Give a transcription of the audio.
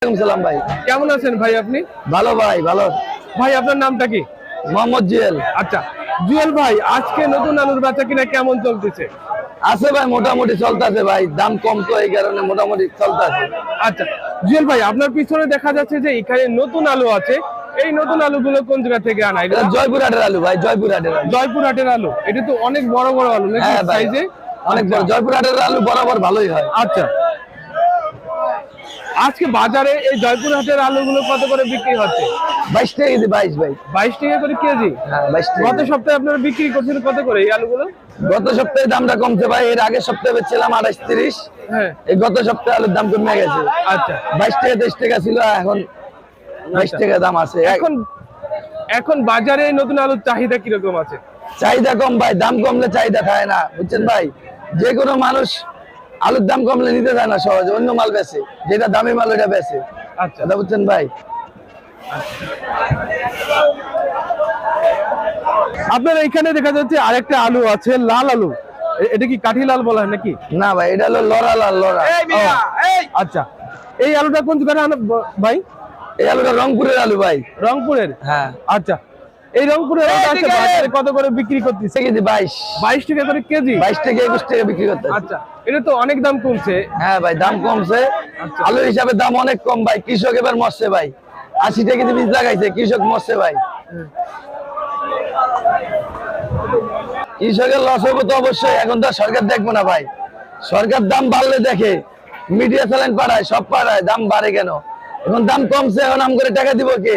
ওয়ালাইকুম সালাম ভাই। কেমন আছেন ভাই আপনি? ভালো ভাই ভালো। ভাই আপনার নামটা কি? মোহাম্মদ জুয়েল। আচ্ছা জুয়েল ভাই আজকে নতুন আলুর বেচা কিনা কেমন চলতেছে? আছে ভাই মোটামুটি চলতেছে ভাই। দাম কম তো এই কারণে মোটামুটি চলতেছে। আচ্ছা জুয়েল ভাই আপনার পিছনে দেখা যাচ্ছে যে এখানে নতুন আলু আছে। এই নতুন আলুগুলো কোন জায়গা থেকে আনা? এটা জয়পুরহাটের আলু ভাই জয়পুরহাটের আলু। জয়পুরহাটের আলু। এটা তো অনেক বড় বড় আলু নাকি হ্যাঁ সাইজে অনেক বড়। জয়পুরহাটের আলু বরাবর ভালোই হয়। আচ্ছা। আজকে বাজারে এই জয়পুরহাটের আলুগুলো কত করে বিক্রি হচ্ছে? বাইশ টাকা কেজি বাইশ ভাই বাইশ টাকা করে কেজি? হ্যাঁ বাইশ গত সপ্তাহে আপনারা বিক্রি করছেন কত করে এই আলুগুলো? গত সপ্তাহে দামটা কমছে ভাই এর আগের সপ্তাহে বেচছিলাম আঠাশ তিরিশ। হ্যাঁ। এই গত সপ্তাহে আলুর দাম কমে গেছে। আচ্ছা। বাইশ টাকা তেইশ টাকা ছিল এখন বাইশ আচ্ছা। টাকা দাম আছে। এখন এখন বাজারে নতুন আলুর চাহিদা কীরকম আছে? চাহিদা কম ভাই দাম কমলে চাহিদা থাকে না বুঝছেন ভাই? যে কোনো মানুষ আলুর দাম কমলে নিতে চায় না সহজে অন্য মাল বেচে যেটা দামি মাল ওটা বেচে। আচ্ছা। বুঝছেন ভাই? আপনার এখানে দেখা যাচ্ছে আরেকটা আলু আছে লাল আলু। এটা কি কাঠি লাল বলা হয় নাকি? না ভাই এটা হলো লড়া লাল লড়া আচ্ছা। এই আলুটা কোন দোকানে ভাই? এই আলুটা রংপুরের আলু ভাই। রংপুরের? হ্যাঁ। আচ্ছা। এই বাজারে কত করে বিক্রি করতেছে? কেজি বাইশ। বাইশ টাকা করে কেজি? বাইশ থেকে একুশ টাকা বিক্রি করতে আচ্ছা এটা তো অনেক দাম কমছে। হ্যাঁ ভাই দাম কমছে। আচ্ছা। আলু হিসাবে দাম অনেক কম ভাই কৃষক এবার মরছে ভাই। আশি টাকা কেজি বীজ লাগাইছে কৃষক মরছে ভাই। কৃষকের লস হবে তো অবশ্যই এখন তো সরকার দেখব না ভাই। সরকার দাম বাড়লে দেখে মিডিয়া চ্যানেল পাড়ায় সব পাড়ায় দাম বাড়ে কেন? এখন দাম কমছে এখন আম করে টাকা দিব কে?